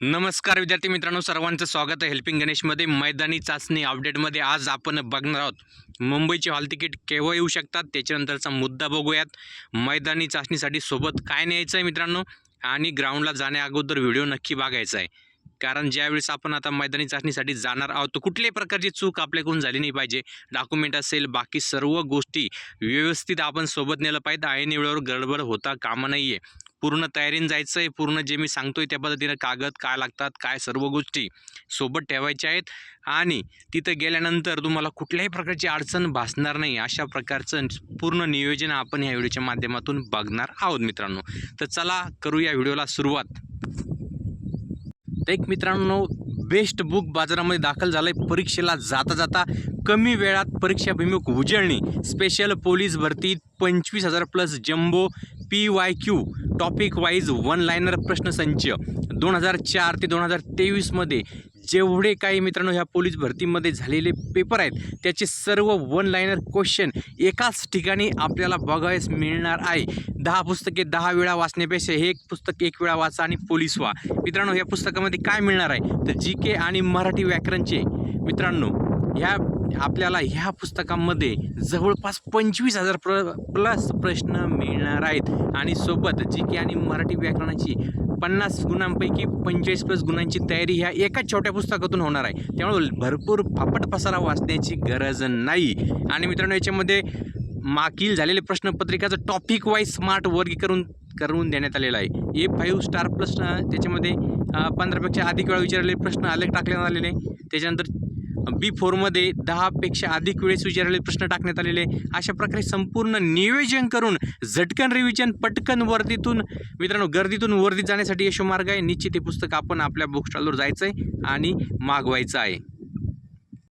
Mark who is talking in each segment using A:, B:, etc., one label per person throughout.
A: नमस्कार विद्यार्थी मित्रांनो सर्वांचं स्वागत आहे हेल्पिंग गणेशमध्ये मैदानी चाचणी अपडेटमध्ये आज आपण बघणार आहोत. मुंबईचे हॉल तिकीट केव्हा येऊ शकतात त्याच्यानंतरचा मुद्दा बघूयात. मैदानी चाचणीसाठी सोबत काय न्यायचं आहे मित्रांनो? आणि ग्राउंडला जाण्या अगोदर व्हिडिओ नक्की बघायचा आहे कारण ज्यावेळेस आपण आता मैदानी चाचणीसाठी जाणार आहोत तर कुठल्याही प्रकारची चूक आपल्याकडून झाली नाही पाहिजे. डॉक्युमेंट असेल बाकी सर्व गोष्टी व्यवस्थित आपण सोबत नेलं पाहिजे. ऐन वेळेवर गडबड होता कामा नाही आहे पूर्ण तयारीने जायचं आहे पूर्ण जे मी सांगतो आहे त्या पद्धतीनं कागद काय लागतात काय सर्व गोष्टी सोबत ठेवायच्या आहेत. आणि तिथं गेल्यानंतर तुम्हाला कुठल्याही प्रकारची अडचण भासणार नाही अशा प्रकारचं पूर्ण नियोजन आपण ह्या व्हिडिओच्या माध्यमातून बघणार आहोत मित्रांनो. तर चला करू या व्हिडिओला सुरुवात. तर एक मित्रांनो बेस्ट बुक बाजारामध्ये दाखल झालं आहे परीक्षेला जाता जाता कमी वेळात परीक्षाभिमुख उजळणी. स्पेशल पोलीस भरती पंचवीस हजार plus jumbo P Y Q topic wise one liner प्रश्नसंच दोन हजार चार ते दोन हजार तेवीसमध्ये जेवढे काही मित्रांनो ह्या पोलीस भरतीमध्ये झालेले पेपर आहेत त्याचे सर्व वन लायनर क्वेश्चन एकाच ठिकाणी आपल्याला बघायस मिळणार आहे. दहा पुस्तके दहा वेळा वाचण्यापेक्षा हे एक पुस्तक एक वेळा वाचा आणि पोलीस व्हा. मित्रांनो या पुस्तकामध्ये काय मिळणार आहे? तर जी के आणि मराठी व्याकरणचे. मित्रांनो ह्या आपल्याला ह्या पुस्तकामध्ये जवळपास पंचवीस हजार प्र प्लस प्रश्न मिळणार आहेत. आणि सोबत जी के आणि मराठी व्याकरणाची पन्नास गुणांपैकी पंचेचाळीस प्लस गुणांची तयारी ह्या एकाच छोट्या पुस्तकातून होणार आहे. त्यामुळे भरपूर फापट पसारा वाचण्याची गरज नाही. आणि मित्रांनो याच्यामध्ये मागील झालेले प्रश्नपत्रिकाचं टॉपिक वाईज स्मार्ट वर्गीकरण करून देण्यात आलेलं आहे. ए फाईव्ह स्टार प्लस त्याच्यामध्ये पंधरापेक्षा अधिक वेळा विचारलेले प्रश्न अलग टाकण्यात आलेले. त्याच्यानंतर बी फोरमध्ये दहापेक्षा अधिक वेळेस विचारलेले प्रश्न टाकण्यात आलेले अशा प्रकारे संपूर्ण नियोजन करून झटकन रिव्हिजन पटकन वर्दीतून मित्रांनो गर्दीतून वर्दीत जाण्यासाठी यशोमार्ग आहे. निश्चित हे पुस्तक आपण आपल्या बुकस्टॉलवर जायचं आहे आणि मागवायचं आहे.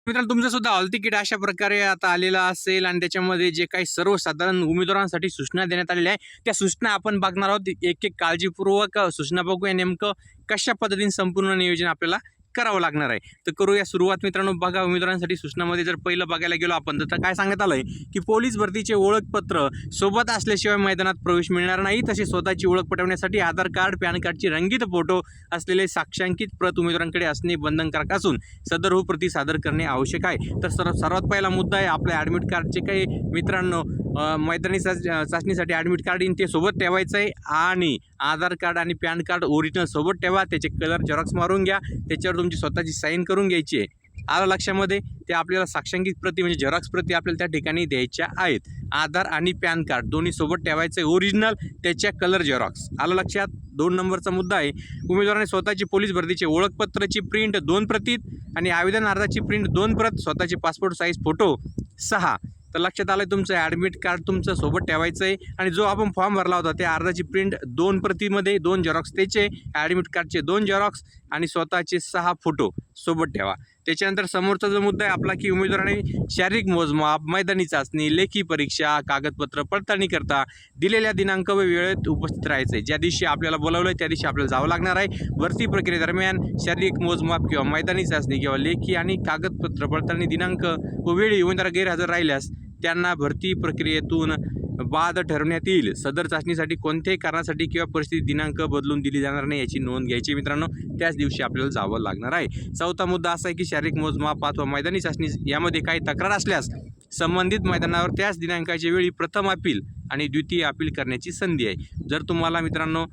A: मित्रांनो तुमचं सुद्धा हॉल तिकीट अशा प्रकारे आता आलेलं असेल आणि त्याच्यामध्ये जे काही सर्वसाधारण उमेदवारांसाठी सूचना देण्यात आलेल्या आहे त्या सूचना आपण बघणार आहोत. एक एक काळजीपूर्वक सूचना बघूया नेमकं कशा पद्धतीने संपूर्ण नियोजन आपल्याला करावं लागणार आहे. तर करूया सुरुवात मित्रांनो. बघा उमेदवारांसाठी सूचनामध्ये जर पहिलं बघायला गेलो आपण तर काय सांगण्यात आलं आहे की पोलीस भरतीचे ओळखपत्र सोबत असल्याशिवाय मैदानात प्रवेश मिळणार नाही. तसे स्वतःची ओळख पटवण्यासाठी आधार कार्ड पॅन कार्डची रंगीत फोटो असलेले साक्षांकित प्रत उमेदवारांकडे असणे बंधनकारक असून सदर हो प्रती सादर करणे आवश्यक आहे. तर सर्व सर्वात पहिला मुद्दा आहे आपल्या ॲडमिट कार्डचे काही मित्रांनो मैदानी चाच चाचणीसाठी ॲडमिट कार्ड येईन ते सोबत ठेवायचं आहे आणि आधार कार्ड आणि पॅन कार्ड ओरिजिनल सोबत ठेवा. त्याचे कलर झेरॉक्स मारून घ्या. त्याच्यावर तुमची स्वतःची साईन करून घ्यायची आहे. आलं लक्षामध्ये? ते आपल्याला साक्षांकित प्रती म्हणजे झेरॉक्स प्रती आपल्याला त्या ठिकाणी द्यायच्या आहेत. आधार आणि पॅन कार्ड दोन्ही सोबत ठेवायचं आहे. ओरिजिनल त्याच्या कलर झेरॉक्स आलं लक्षात? दोन नंबरचा मुद्दा आहे. उमेदवाराने स्वतःची पोलीस भरतीचे ओळखपत्राची प्रिंट दोन प्रतीत आणि आवेदन अर्जाची प्रिंट दोन प्रत. स्वतःचे पासपोर्ट साईज फोटो सहा. तर लक्षात आलं तुमचं ॲडमिट कार्ड तुमचं सोबत ठेवायचं आहे आणि जो आपण फॉर्म भरला होता त्या अर्जाची प्रिंट दोन प्रतीमध्ये दोन झेरॉक्स त्याचे ॲडमिट कार्डचे दोन झेरॉक्स आणि स्वतःचे सहा फोटो सोबत ठेवा. त्याच्यानंतर समोरचा जो मुद्दा आहे आपला की उमेदवाराने शारीरिक मोजमाप मैदानी चाचणी लेखी परीक्षा कागदपत्र पडताळणी करता दिलेल्या दिनांक व वेळेत उपस्थित राहायचं आहे ज्या दिवशी आपल्याला बोलावलं आहे त्या दिवशी आपल्याला जावं लागणार आहे. भरती प्रक्रियेदरम्यान शारीरिक मोजमाप किंवा मैदानी चाचणी किंवा लेखी आणि कागदपत्र पडताळणी दिनांक व वेळी उमेदवार गैरहजर राहिल्यास त्यांना भरती प्रक्रियेतून बाद ठरवण्यात येईल. सदर चाचणीसाठी कोणत्याही कारणासाठी किंवा परिस्थिती दिनांक बदलून दिली जाणार नाही याची नोंद घ्यायची मित्रांनो. त्याच दिवशी आपल्याला जावं लागणार आहे. चौथा मुद्दा असा आहे की शारीरिक मोजमाप अथवा मैदानी चाचणी यामध्ये काही तक्रार असल्यास संबंधित मैदानावर त्याच दिनांकाच्या वेळी प्रथम अपील आणि द्वितीय अपील करण्याची संधी आहे. जर तुम्हाला मित्रांनो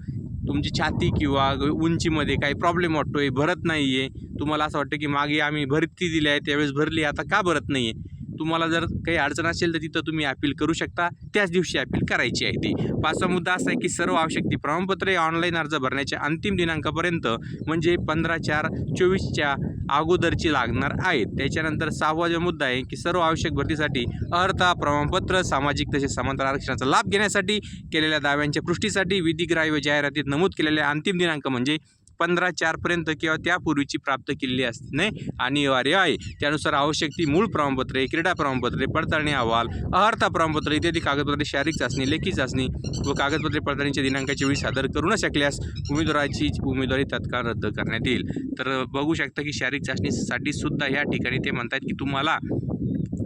A: तुमची छाती किंवा उंचीमध्ये काही प्रॉब्लेम वाटतोय भरत नाही आहे तुम्हाला असं वाटतं की मागे आम्ही भरती दिली आहे त्यावेळेस भरली आता का भरत नाही आहे तुम्हाला जर काही अडचण असेल तर तिथं तुम्ही अपील करू शकता. त्याच दिवशी अपील करायची आहे ती. पाचवा मुद्दा असा आहे की सर्व आवश्यक ती प्रमाणपत्रे ऑनलाईन अर्ज भरण्याच्या अंतिम दिनांकापर्यंत म्हणजे पंधरा चार चोवीसच्या अगोदरची लागणार आहेत. त्याच्यानंतर सहावा जो मुद्दा आहे की सर्व आवश्यक भरतीसाठी अर्हता प्रमाणपत्र सामाजिक तसेच समांतर आरक्षणाचा लाभ घेण्यासाठी केलेल्या दाव्यांच्या पृष्टीसाठी विधिग्राह्य जाहिरातीत नमूद केलेल्या अंतिम दिनांक म्हणजे पंधरा चारपर्यंत किंवा त्यापूर्वीची प्राप्त केलेली असणे अनिवार्य आहे. त्यानुसार आवश्यक ती मूळ प्रमाणपत्रे क्रीडा प्रमाणपत्रे पडताळणी अहवाल अहर्ता प्रमाणपत्र इत्यादी कागदपत्रे शारीरिक चाचणी लेखी चाचणी व कागदपत्रे पडताळणीच्या दिनांकाच्या वेळी सादर करू न शकल्यास उमेदवाराची उमेदवारी तत्काळ रद्द करण्यात येईल. तर बघू शकता की शारीरिक चाचणीसाठी सुद्धा ह्या ठिकाणी ते म्हणतात की तुम्हाला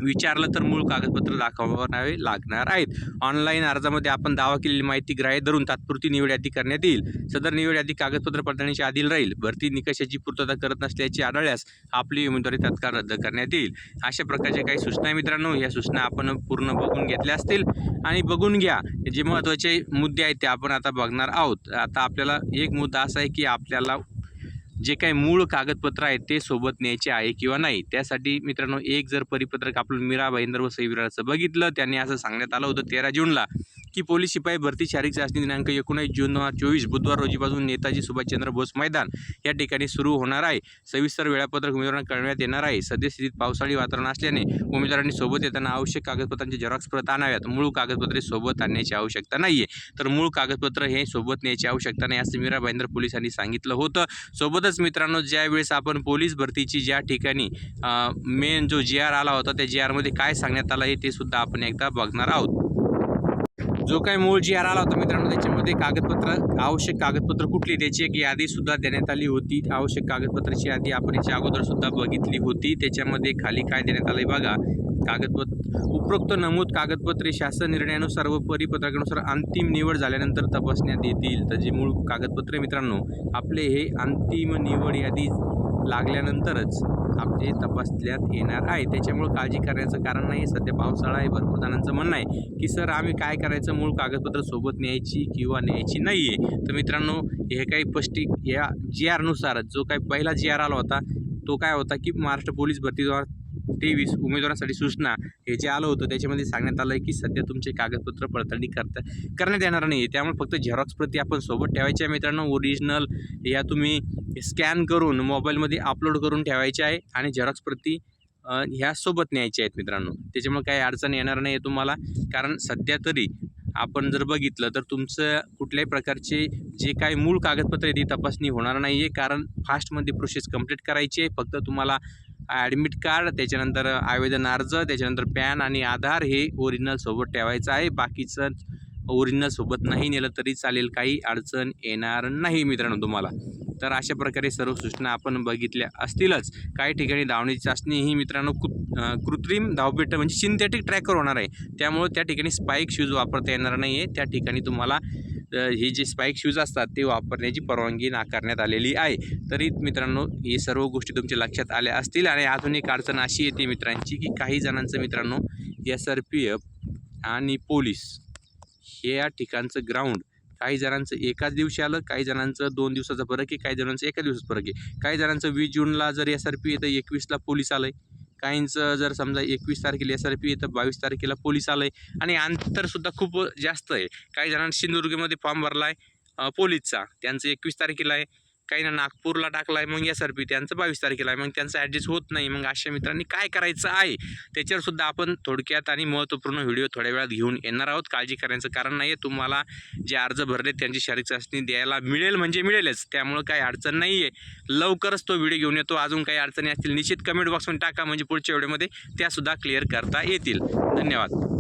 A: विचारलं तर मूळ कागदपत्र दाखवावे लागणार आहेत. ऑनलाईन अर्जामध्ये आपण दावा केलेली माहिती ग्राह्य धरून तात्पुरती निवड यादी करण्यात येईल. सदर निवड यादी कागदपत्र पडताळणीच्या आधील राहील. भरती निकषाची पूर्तता करत नसल्याची आढळल्यास आपली उमेदवारी तत्काळ रद्द करण्यात येईल. अशा प्रकारच्या काही सूचना आहे मित्रांनो. या सूचना आपण पूर्ण बघून घेतल्या असतील. आणि बघून घ्या. जे महत्त्वाचे मुद्दे आहेत ते आपण आता बघणार आहोत. आता आपल्याला एक मुद्दा असा आहे की आपल्याला जे काही मूळ कागदपत्र आहेत ते सोबत न्यायचे आहे किंवा नाही त्यासाठी मित्रांनो एक जर परिपत्रक आपण मीरा भाईंदर व सईविराचं बघितलं त्यांनी असं सांगण्यात आलं होतं तेरा जूनला. की पोलीस शिपाई भरती शारीरिक चाचणी दिनांक एकोणीस जून दोन हजार चोवीस बुधवार रोजीपासून नेताजी सुभाषचंद्र बोस मैदान या ठिकाणी सुरू होणार आहे. सविस्तर वेळापत्रक उमेदवारांना कळवण्यात येणार आहे. सद्यस्थितीत पावसाळी वातावरण असल्याने उमेदवारांनी सोबत येताना आवश्यक कागदपत्रांचे झेरॉक्स परत आणाव्यात. मूळ कागदपत्रे सोबत आणण्याची आवश्यकता नाही आहे तर मूळ कागदपत्र हे सोबत न्यायची आवश्यकता नाही असं मीरा भाईंदर पोलिसांनी सांगितलं होतं. सोबतच मित्रांनो ज्यावेळेस आपण पोलीस भरतीची ज्या ठिकाणी मेन जो जी आर आला होता त्या जी आरमध्ये काय सांगण्यात आलं आहे ते सुद्धा आपण एकदा बघणार आहोत. जो काही मूळ जी आर आला होता मित्रांनो त्याच्यामध्ये कागदपत्र आवश्यक कागदपत्र कुठली त्याची एक यादी सुद्धा देण्यात आली होती. आवश्यक कागदपत्राची यादी आपण याच्या अगोदर सुद्धा बघितली होती. त्याच्यामध्ये खाली काय देण्यात आलं बघा. कागदपत्र उपरोक्त नमूद कागदपत्रे शासन निर्णयानुसार व परिपत्रकानुसार अंतिम निवड झाल्यानंतर तपासण्यात येतील. तर जे मूळ कागदपत्रे मित्रांनो आपले हे अंतिम निवड यादी लागल्यानंतरच आपले तपासल्यात येणार आहे. त्याच्यामुळे काळजी करण्याचं कारण नाही. सध्या पावसाळा आहे. भरपूर जणांचं म्हणणं आहे की सर आम्ही काय करायचं? मूळ कागदपत्र सोबत न्यायची किंवा न्यायची नाही आहे तर मित्रांनो हे काही स्पष्टी या जी आरनुसार जो काही पहिला जी आर आला होता तो काय होता की महाराष्ट्र पोलीस भरतीद्वारा तेवीस उमेदवारांसाठी सूचना हे जे आलं होतं त्याच्यामध्ये सांगण्यात आलं आहे की सध्या तुमचे कागदपत्र पडताळणी करता करण्यात येणार नाही त्यामुळे फक्त झेरॉक्स प्रती आपण सोबत ठेवायच्या मित्रांनो. ओरिजिनल या तुम्ही स्कॅन करून मोबाईलमध्ये अपलोड करून ठेवायचे आहे आणि झेरॉक्स प्रती ह्यासोबत ह्या सोबत न्यायच्या आहेत मित्रांनो. त्याच्यामुळे काही अडचण येणार नाही आहे तुम्हाला. कारण सध्या तरी आपण जर बघितलं तर तुमचं कुठल्याही प्रकारचे जे काही मूळ कागदपत्र आहे ती तपासणी होणार नाही आहे कारण फास्टमध्ये प्रोसेस कंप्लीट करायची आहे. फक्त तुम्हाला ॲडमिट कार्ड त्याच्यानंतर आवेदन अर्ज त्याच्यानंतर पॅन आणि आधार हे ओरिजिनल सोबत ठेवायचं आहे. बाकीचं ओरिजिनल सोबत नाही नेलं तरी चालेल. काही अडचण येणार नाही मित्रांनो तुम्हाला. तर अशा प्रकारे सर्व सूचना आपण बघितल्या असतीलच. काही ठिकाणी धावण्याची चाचणी ही मित्रांनो कृ कृत्रिम धावपेट म्हणजे सिंथेटिक ट्रॅकर होणार आहे. त्यामुळे त्या ठिकाणी स्पाईक शूज वापरता येणार नाही आहे त्या ठिकाणी तुम्हाला हे जे स्पाईक शूज असतात ते वापरण्याची परवानगी नाकारण्यात आलेली आहे. तरी मित्रांनो हे सर्व गोष्टी तुमच्या लक्षात आल्या असतील आणि अजून एक अडचण अशी येते मित्रांची की काही जणांचं मित्रांनो एस आर पी एफ आणि पोलीस हे या ठिकाणचं ग्राउंड काही जणांचं एकाच दिवशी आलं काही जणांचं दोन दिवसाचा फरक आहे काही जणांचं एका दिवसाचा फरक आहे. काही जणांचं वीस जूनला जर एस आर पी येतं एकवीसला पोलीस आलं आहे काहींचं जर समजा एकवीस तारखेला एस आर पी येतं बावीस तारखेला पोलीस आलं आहे आणि अंतरसुद्धा खूप जास्त आहे. काही जणांना सिंधुदुर्गमध्ये फॉर्म भरला आहे पोलीसचा. त्यांचं एकवीस तारखेला आहे. काहींना नागपूरला टाकला आहे मग एस आर पी त्यांचं बावीस तारखेला आहे. मग त्यांचं ॲडजस्ट होत नाही. मग अशा मित्रांनी काय करायचं आहे? त्याच्यावर सुद्धा आपण थोडक्यात आणि महत्त्वपूर्ण व्हिडिओ थोड्या वेळात घेऊन येणार आहोत. काळजी करायचं कारण नाही आहे तुम्हाला जे अर्ज भरले त्यांची शारीरिक चाचणी द्यायला मिळेल म्हणजे मिळेलच. त्यामुळं काही अडचण नाही आहे लवकरच तो व्हिडिओ घेऊन येतो. अजून काही अडचणी असतील निश्चित कमेंट बॉक्समध्ये टाका. म्हणजे पुढच्या व्हिडिओमध्ये त्यासुद्धा क्लिअर करता येतील. धन्यवाद.